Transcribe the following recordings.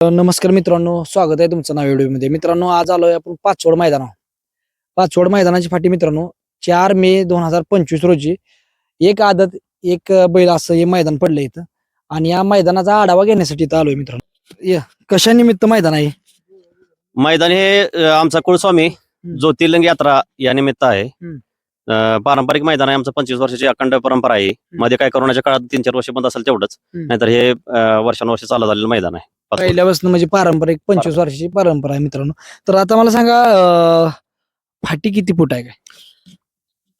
नमस्कार मित्रांनो स्वागत आहे तुमचं नाव व्हिडिओमध्ये. मित्रांनो आज आलोय आपण पाचवड मैदानावर. पाचवड मैदानाची फाटी मित्रांनो चार मे दोन हजार पंचवीस रोजी एक आदत एक बैल असं हे मैदान पडलं इथं. आणि या मैदानाचा आढावा घेण्यासाठी इथं आलोय मित्रांनो. कशा निमित्त मैदान आहे मैदान हे अ, आमचा कुळस्वामी ज्योतिर्लिंग यात्रा या निमित्त आहे. अ, पारंपरिक मैदान आहे आमचं पंचवीस वर्षाची अखंड परंपरा आहे. मध्ये काय करोनाच्या काळात तीन चार वर्ष बंद असेल तेवढंच. हम्म. नाहीतर हे अ, वर्षानुवर्ष चालत आलेलं मैदान आहे. पहिल्यापासून म्हणजे पारंपरिक पंचवीस वर्षाची परंपरा आहे मित्रांनो. तर आता मला सांगा अं, फाटी किती फूट आहे काय?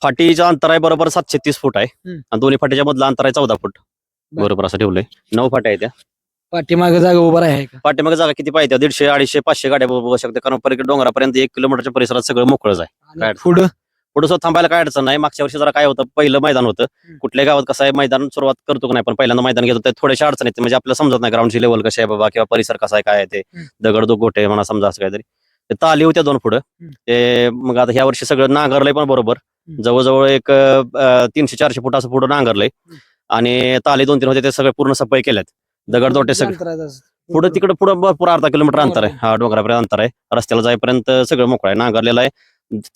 फाटीचं अंतर आहे बरोबर सातशे तीस फूट आहे. हम्म. आणि दोन्ही फाटीच्या मधलं अंतर आहे चौदा फूट. बर. बरोबर असं ठेवलंय. नऊ फाट्या आहेत त्या. पाठीमागे जागा उभा आहे का? पाठीमागे जागा किती पाहिजे? दीडशे अडीचशे पाचशे गाड्या बघू शकते. कारण पलीकडे डोंगरापर्यंत एक किलोमीटरच्या परिसरात सगळं मोकळंच आहे. आणि काय? पुढं? पुढे सुद्धा थांबायला काय अडचण नाही. मागच्या वर्षी जरा काय होतं पहिलं मैदान होतं. कुठल्या गावात कसं आहे मैदान सुरुवात करतो का नाही पण पहिल्यांदा मैदान घेतो त्यात थोड्याशा अडचण येते. म्हणजे आपल्याला समजत नाही ग्राउंडची लेवल कशी आहे बाबा किंवा परिसर कसा आहे काय आहे ते. दगड दो गोटे म्हणा समजा असं काहीतरी. ते ताली होत्या दोन पुढं. ते मग आता ह्या वर्षी सगळं नांगरलंय पण बरोबर. जवळजवळ एक तीनशे चारशे फूट असं पुढं नांगरलंय. आणि ताली दोन तीन होते ते सगळे पूर्ण सफाई केल्यात. दगड दोटे सगळे. पुढे तिकडे पुढे भरपूर अर्धा किलोमीटर अंतर आहे. हा डोंगरापर्यंत अंतर आहे. रस्त्याला जाईपर्यंत सगळं मोकळं आहे. नांगरलेलं आहे.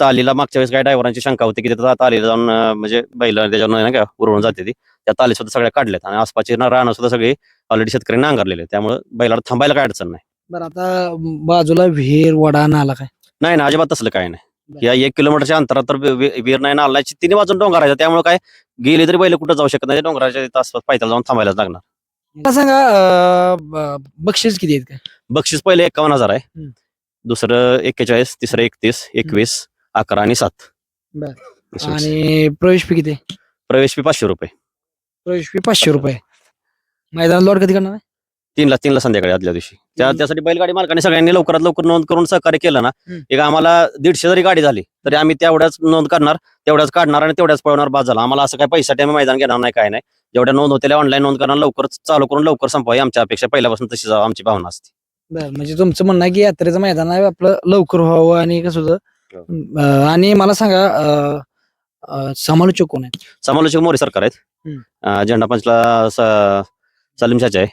तालीला मागच्या वेळेस काय ड्रायव्हरांची शंका होती की तिथं तालीला जाऊन म्हणजे बैल त्याच्यावर नाही का उरवून जाते ती. त्या ताली सुद्धा सगळ्या काढल्यात आणि आसपासची ना रानं सुद्धा सगळी ऑलरेडी शेतकरी नांगरलेले त्यामुळे बैलाला थांबायला काय अडचण नाही. बरं आता बाजूला विहीर वडा नाला काय? नाही ना अजिबात तसलं काय. नाही. या एक किलोमीटरच्या अंतरात तर वी- वी- वीर नाही नाला नाही तिन्ही बाजून डोंगर आहे त्यामुळे काय गेली तरी बैल कुठं जाऊ शकत नाही. डोंगराच्या आसपास पायथ्याला जाऊन थांबायलाच लागणार. मला सांगा अं, ब- बक्षीस किती आहेत काय? बक्षीस पहिले एकावन्न हजार आहे. हम्म. दुसरं एक्केचाळीस तिसरं एकतीस एकवीस अकरा आणि सात बरं. असं. आणि प्रवेश फी किती? प्रवेश फी पाचशे रुपये प्रवेश फी पाचशे रुपये मैदान लोड कधी करणार आहे? तीनला तीनला संध्याकाळी आदल्या दिवशी त्या हम्म. त्यासाठी बैलगाडी मालकाने सगळ्यांनी लवकरात लवकर नोंद करून सहकार्य केलं ना हम्म. एक आम्हाला दीडशे जरी गाडी झाली तरी आम्ही तेवढ्याच नोंद करणार तेवढ्याच काढणार आणि तेवढ्याच पळवणार बाद झाला आम्हाला असं काय पैशासाठी आम्ही मैदान घेणार नाही काय नाही जेवढ्या नोंद होत्या ऑनलाईन नोंद करणार लवकर चालू करून लवकर संपवा ही आमच्या अपेक्षा पहिल्यापासून तशी आमची भावना असते बरं म्हणजे तुमचं म्हणणं आहे की यात्रेचं मैदान आहे आपलं लवकर व्हावं आणि कसं होतं? हो. अं, आणि मला सांगा अं, अं, समालोचक कोण आहेत? समालोचक मोरे सरकार आहेत. हम्म. अं, झेंडा पंचला स- सलीम शाचे आहे.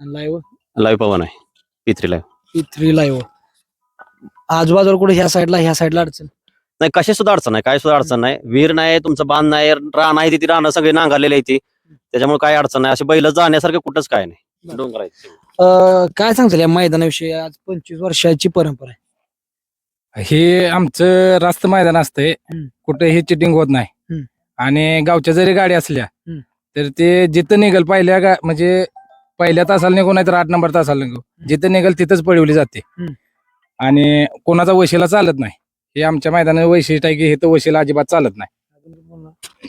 लाईव्ह? लाईव्ह पवन आहे. पित्री लाईव्ह. Three live. आजूबाजूला कुठे ह्या साईडला ह्या साईडला अडचण? नाही कशी सुद्धा अडचण नाही काय सुद्धा अडचण नाही. विहीर नाही तुमचं बांध नाही रान आहे ती रानं सगळी नांगरलेली आहे ती. त्याच्यामुळे काय अडचण नाही. अशी बैल जाण्यासारखं कुठंच काय नाही. डोंगर आहेत अं, काय सांगताल या मैदानाविषयी? आज पंचवीस वर्षाची परंपरा आहे. हे आमचं रास्त मैदान असतंय. हम्म. कुठे हे चिटिंग होत नाही. हम्म. आणि गावच्या जरी गाडी असल्या हम्म. तर ते जिथं निघल पहिल्या गा म्हणजे पहिल्या तासाला निघू नाही तर आठ नंबर तासाला निघू. जिथं निघल तिथंच पळवली जाते. हम्म. आणि कोणाचा वशिला चालत नाही. हे आमच्या मैदानात वैशिष्ट्य आहे की हे तर वशिला अजिबात चालत नाही.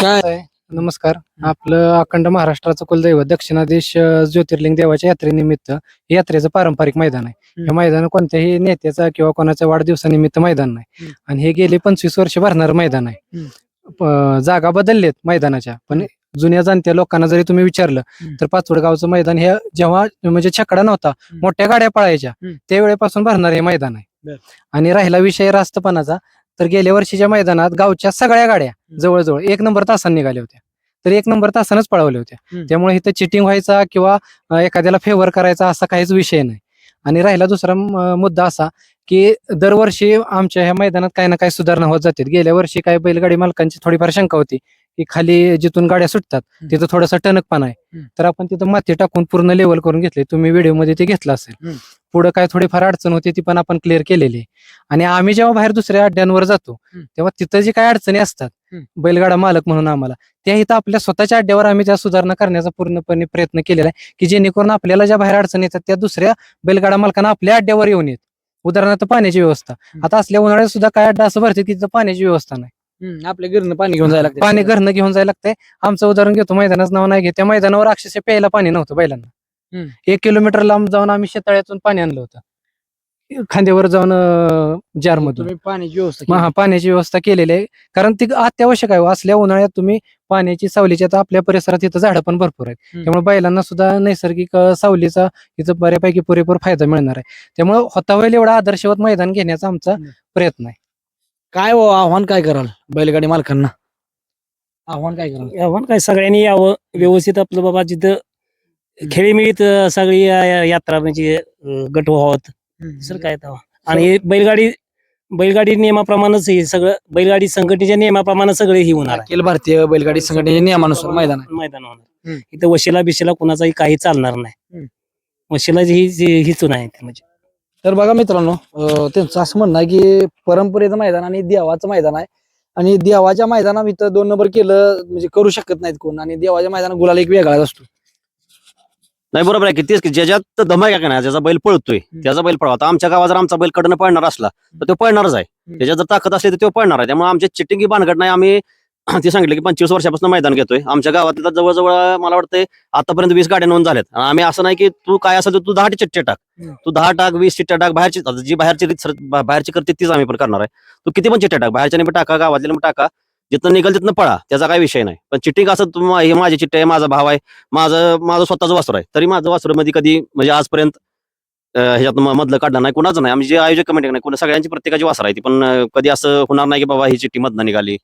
काय? नमस्कार आपलं अखंड महाराष्ट्राचं कुलदैवत दक्षिणादेश अं, ज्योतिर्लिंग देवाच्या यात्रेनिमित्त हे यात्रेचं पारंपरिक मैदान आहे हे हम्म. मैदान कोणत्याही नेत्याचा किंवा कोणाच्या वाढदिवसानिमित्त मैदान नाही हम्म. आणि हे गेले पंचवीस वर्ष भरणारं मैदान आहे हम्म. प- जागा बदललेत मैदानाच्या पण जुन्या जाणत्या लोकांना जरी तुम्ही विचारलं हम्म. तर पाचवड गावचं मैदान हे जेव्हा म्हणजे छकडा नव्हता. मोठ्या गाड्या पळायच्या हम्म. त्यावेळेपासून भरणार हे मैदान आहे बर. आणि राहिला विषय रास्तपणाचा तर गेल्या वर्षीच्या मैदानात गावच्या सगळ्या गाड्या जवळजवळ एक नंबर तासांनी निघाल्या होत्या. तर एक नंबर तासानच पळवल्या होत्या. त्यामुळे इथं चिटिंग व्हायचा किंवा एखाद्याला फेवर करायचा असा काहीच विषय नाही. आणि राहिला दुसरा मुद्दा असा की दरवर्षी आमच्या ह्या मैदानात काही ना काही सुधारणा होत जाते. गेल्या वर्षी काही बैलगाडी मालकांची थोडीफार शंका होती. की खाली जिथून गाड्या सुटतात. तिथं थोडासा टणकपणा आहे. तर आपण तिथं माती टाकून पूर्ण लेवल करून घेतले तुम्ही व्हिडिओमध्ये ते घेतलं असेल. पुढं काय थोडीफार अडचण होती ती पण आपण क्लिअर केलेली आणि आम्ही जेव्हा बाहेर दुसऱ्या अड्ड्यांवर जातो. तेव्हा तिथं जे काही अडचणी असतात. बैलगाडा मालक म्हणून आम्हाला त्या इथं आपल्या स्वतःच्या अड्ड्यावर आम्ही त्या सुधारणा करण्याचा पूर्णपणे प्रयत्न केलेला आहे की जेणेकरून आपल्याला ज्या बाहेर अडचणी येतात त्या दुसऱ्या बैलगाडा मालकांना आपल्या अड्ड्यावर येऊन येत उदाहरणार्थ पाण्याची व्यवस्था आता असल्या उन्हाळ्यात सुद्धा काय अड्डा असं भरते की तिथं पाण्याची व्यवस्था नाही आपल्या घरनं पाणी घेऊन जायला लागतं. पाणी घरनं घेऊन जायला लागतंय आमचं उदाहरण घेतो मैदानाचं नाव नाही घेत त्या मैदानावर अक्षरशः प्यायला पाणी नव्हतं बैलांना. एक किलोमीटर लांब जाऊन आम्ही शेताळ्यातून पाणी आणलं होतं खांद्यावर जाऊन जार मधून तुम्ही पाण्याची व्यवस्था. हा पाण्याची व्यवस्था केलेली आहे कारण ती अत्यावश्यक आहे हो. असल्या उन्हाळ्यात तुम्ही पाण्याची सावलीची आता आपल्या परिसरात इथं झाडं पण भरपूर आहेत. त्यामुळे बैलांना सुद्धा नैसर्गिक सावलीचा इथं बऱ्यापैकी पुरेपूर फायदा मिळणार आहे त्यामुळे होता होईल एवढा आदर्शवत मैदान घेण्याचा आमचा. प्रयत्न आहे काय हो आव्हान काय कराल बैलगाडी मालकांना? आव्हान काय कराल? आव्हान काय? सगळ्यांनी यावं. व्यवस्थित आपलं बाबा जिथं खेळीमेळीत अं, सगळी यात्रा म्हणजे अं, गट व्हावत सर काय तेव्हा आणि बैलगाडी बैलगाडी नियमाप्रमाणेच हे सगळं बैलगाडी संघटनेच्या नियमाप्रमाणे सगळे ही होणार आहे. अखिल भारतीय बैलगाडी संघटनेच्या नियमानुसार मैदान आहे. मैदान होणार. हम्म. इथं वशिला बिशिला कुणाचाही काही चालणार नाही. वशिला ही ही- हीच नाही म्हणजे. तर बघा मित्रांनो त्यांचं असं म्हणणं आहे की परंपरेचं मैदान आणि देवाचं मैदान आहे. आणि देवाच्या मैदानात इथं दोन नंबर केलं म्हणजे करू शकत नाहीत कोण. आणि देवाच्या मैदानात गुलाल एक वेगळाच असतो. नाही बरोबर आहे की तेच की ज्याच्यात धमाक आहे का नाही ज्याचा बैल पळतोय त्याचा बैल पळवा. आता आमच्या गावात जर आमचा बैल कडनं पळणार असला तर तो पळणारच आहे. त्याच्यात जर ताकद असली तर तो पळणार आहे. त्यामुळे आमच्या चिटिंग बांधगड नाही आम्ही ते सांगितलं की पंचवीस वर्षापासून मैदान घेतोय. आमच्या गावातल्या जवळजवळ मला वाटतंय आतापर्यंत वीस गाड्या नोंद झाल्यात. आणि आम्ही असं नाही की तू काय असेल तर तू दहा चिठ्ठे टाक. तू दहा टाक वीस चिठ्ठ्या टाक बाहेरची जी बाहेरची बाहेरची करते तीच आम्ही पण करणार आहे. तू किती पण चिठ्ठ्या टाक. बाहेरच्या टाका गावातल्या पण टाका. जिथं निघल तिथनं पळा. त्याचा काही विषय नाही. पण चिटिंग असं हे माझी चिठ्ठी आहे माझा भाव आहे माझं माझं स्वतःचं वासर आहे. तरी माझं वासरमध्ये कधी म्हणजे आजपर्यंत ह्याच्यात मधलं काढणार नाही. कुणाचं नाही. आम्ही जे आयोजक कमिटी नाही कुणा सगळ्यांची प्रत्येकाची वासर आहे ती. पण कधी असं होणार नाही की बाबा ही चिठ्ठी मधनं निघाली.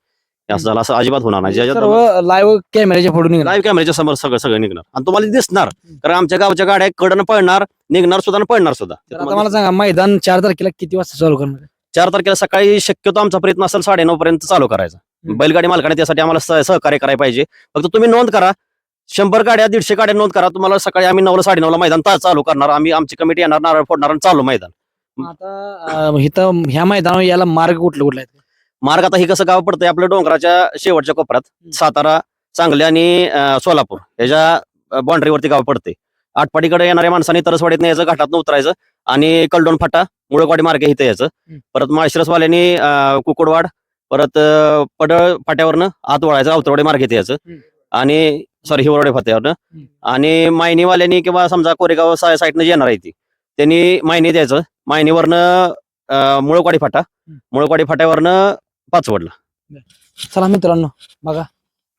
असं झालं असं अजिबात होणार नाही. ज्याच्यात लाईव्ह कॅमेऱ्याच्या फोटो निघाला लाईव्ह कॅमेऱ्याच्या समोर सगळं सगळं निघणार. आणि तुम्हाला दिसणार. कारण आमच्या गावच्या गाड्या कडनं पळणार निघणार सुद्धा आणि पळणार सुद्धा. तर आता मला सांगा मैदान चार तारखेला किती वाजता चालू करणार चार तारखेला सकाळी शक्यतो आमचा प्रयत्न असेल साडेनऊ पर्यंत चालू करायचा. हम्म. बैलगाडी मालकाने त्यासाठी आम्हाला सह- सहकार्य करायला पाहिजे. फक्त तुम्ही नोंद करा. शंभर गाड्या दीडशे गाड्या नोंद करा. तुम्हाला सकाळी आम्ही नऊला साडेनऊला मैदान ता- चालू करणार. आम्ही आमची कमिटी येणार नारळ फोडणार आणि चालू मैदान. आता अं, इथं ह्या मैदानावर याला मार्ग कुठले कुठले आहेत? मार्ग आता हे कसं गाव पडतंय? आपलं डोंगराच्या शेवटच्या कोपऱ्यात सातारा सांगली आणि सोलापूर ह्याच्या बाउंड्रीवरती गाव पडते आटपाडीकडे येणाऱ्या माणसांनी तरसवाडीत यायचं घाटात उतरायचं आणि कलडोन फाटा मुळकवाडी मार्गे इथं यायचं. परत माळशिरसवाल्यांनी कुकुडवाड परत पडळ फाट्यावरनं आत वळायचं अवतरवाडी मार्गे इथं यायचं. आणि सॉरी हिवरवाडी फाट्यावरनं. आणि मायनीवाल्यांनी किंवा समजा कोरेगाव साईडनं येणार आहे ती त्यांनी मायनी द्यायचं मायनीवरनं मुळकवाडी फाटा. मुळकवाडी फाट्यावरनं पाचवडला चला मित्रांनो बघा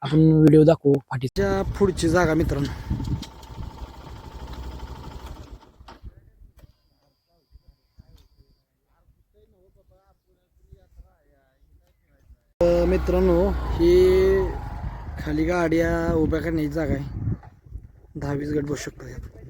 आपण व्हिडिओ दाखवू फाटीच्या पुढची जागा मित्रांनो. मित्रांनो ही खाली गाड्या उभ्या करण्याची जागा आहे. दहावीस गट बसू शकतो यात.